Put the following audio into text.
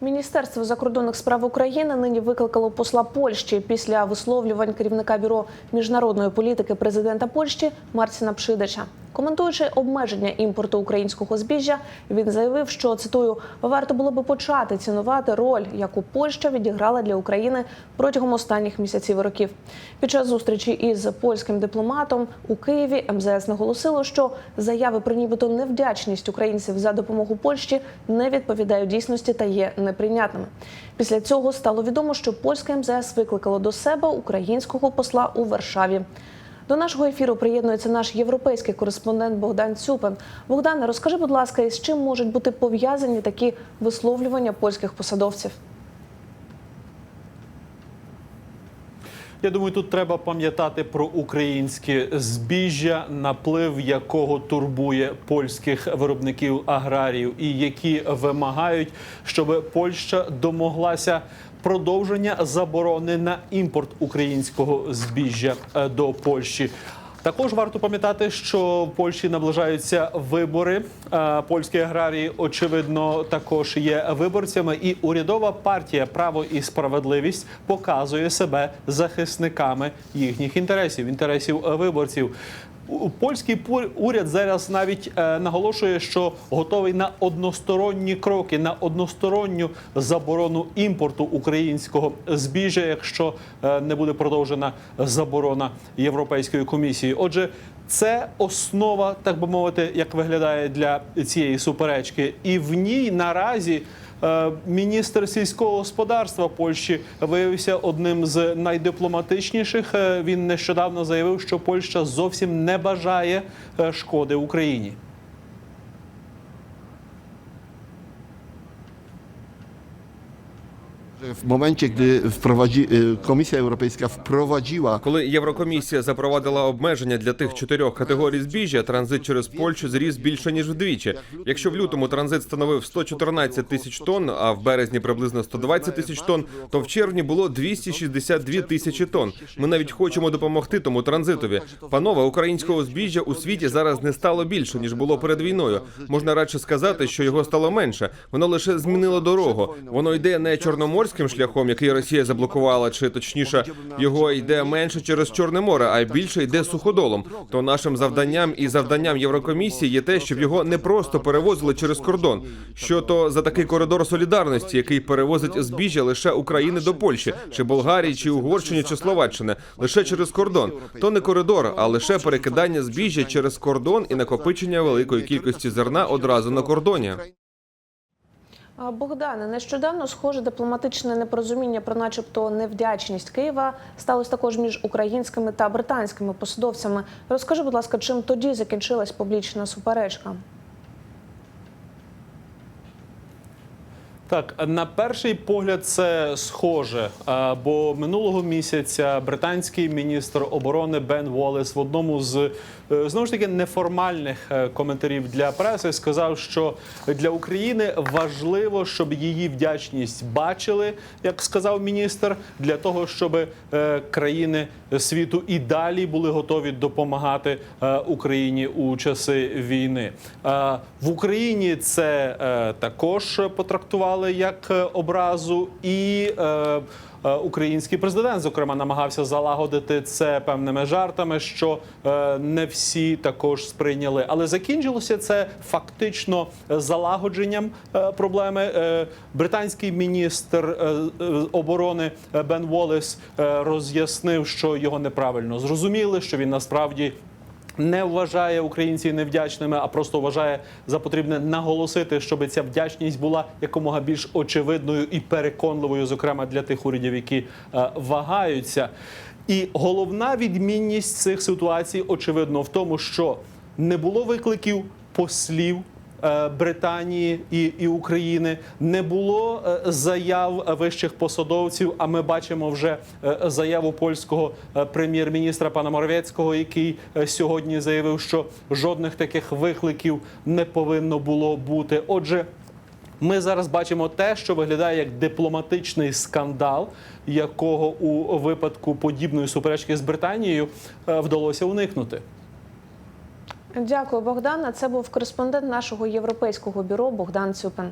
Міністерство закордонних справ України нині викликало посла Польщі після висловлювань керівника бюро міжнародної політики президента Польщі Марціна Пшидача. Коментуючи обмеження імпорту українського збіжжя, він заявив, що цитую варто було би почати цінувати роль, яку Польща відіграла для України протягом останніх місяців і років. Під час зустрічі із польським дипломатом у Києві МЗС наголосило, що заяви про нібито невдячність українців за допомогу Польщі не відповідають дійсності та є неприйнятними. Після цього стало відомо, що польське МЗС викликало до себе українського посла у Варшаві. До нашого ефіру приєднується наш європейський кореспондент Богдан Цюпин. Богдане, розкажи, будь ласка, із чим можуть бути пов'язані такі висловлювання польських посадовців? Я думаю, тут треба пам'ятати про українське збіжжя, наплив якого турбує польських виробників аграріїв, і які вимагають, щоб Польща домоглася продовження заборони на імпорт українського збіжжя е, до Польщі. Також варто пам'ятати, що в Польщі наближаються вибори. Е, Польські аграрії, очевидно, також є виборцями, і урядова партія Право і справедливість показує себе захисниками їхніх інтересів, інтересів е, виборців. Польський уряд зараз навіть е, наголошує, що готовий на односторонні кроки, на односторонню заборону імпорту українського збіжжя, якщо е, не буде продовжена заборона Європейської комісії. Отже, це основа, так би мовити, як виглядає для цієї суперечки, і в ній наразі. Е, Міністр сільського господарства Польщі виявився одним з найдипломатичніших. Е, Він нещодавно заявив, що Польща зовсім не бажає е, шкоди Україні. W momencie, gdy y, Komisja Europejska wprowadziła Коли Єврокомісія запровадила обмеження для тих чотирьох категорій збіжжя, транзит через Польщу зріс більше ніж вдвічі. Якщо в лютому транзит становив 114 тисяч тонн, а в березні приблизно 120 тисяч тонн, то в червні було 262 тисячі тонн. Ми навіть хочемо допомогти тому транзитові. Панове, українського збіжжя у світі зараз не стало більше ніж було перед війною. Можна радше сказати, що його стало менше. Воно лише змінило дорогу. Воно йде не чорноморським шляхом, який Росія заблокувала, чи точніше його йде менше через Чорне море, а більше йде суходолом. То нашим завданням і завданням Єврокомісії є те, щоб його не просто перевозили через кордон. Що то за такий коридор солідарності, який перевозить збіжжя лише України до Польщі, чи Болгарії, чи Угорщини, чи Словаччини, лише через кордон. То не коридор, а лише перекидання збіжжя через кордон і накопичення великої кількості зерна одразу на кордоні. Богдане, нещодавно схоже дипломатичне непорозуміння про, начебто, невдячність Києва сталося також між українськими та британськими посадовцями. Розкажи, будь ласка, чим тоді закінчилась публічна суперечка? Так, на перший погляд це схоже, бо минулого місяця британський міністр оборони Бен Волес в одному з е, знову ж таки неформальних е, коментарів для преси сказав, що для України важливо, щоб її вдячність бачили, як сказав міністр, для того, щоб е, країни світу і далі були готові допомагати е, Україні у часи війни. Е, В Україні це е, також потрактували як е, образу, і е, е, український президент, зокрема, намагався залагодити це певними жартами, що е, не всі також сприйняли. Але закінчилося це фактично залагодженням проблеми. Британський міністр оборони Бен Волес роз'яснив, що його неправильно зрозуміли, що він насправді не вважає українців невдячними, а просто вважає за потрібне наголосити, щоб ця вдячність була якомога більш очевидною і переконливою, зокрема для тих урядів, які е, вагаються. І головна відмінність цих ситуацій, очевидно, в тому, що не було викликів послів. Е, Британії і, і України не було е, заяв вищих посадовців. А ми бачимо вже е, заяву польського прем'єр-міністра пана Моровецького, який сьогодні заявив, що жодних таких викликів не повинно було бути. Отже, ми зараз бачимо те, що виглядає як дипломатичний скандал, якого у випадку подібної суперечки з Британією вдалося уникнути. Дякую, Богдана. Це був кореспондент нашого європейського бюро Богдан Цюпин.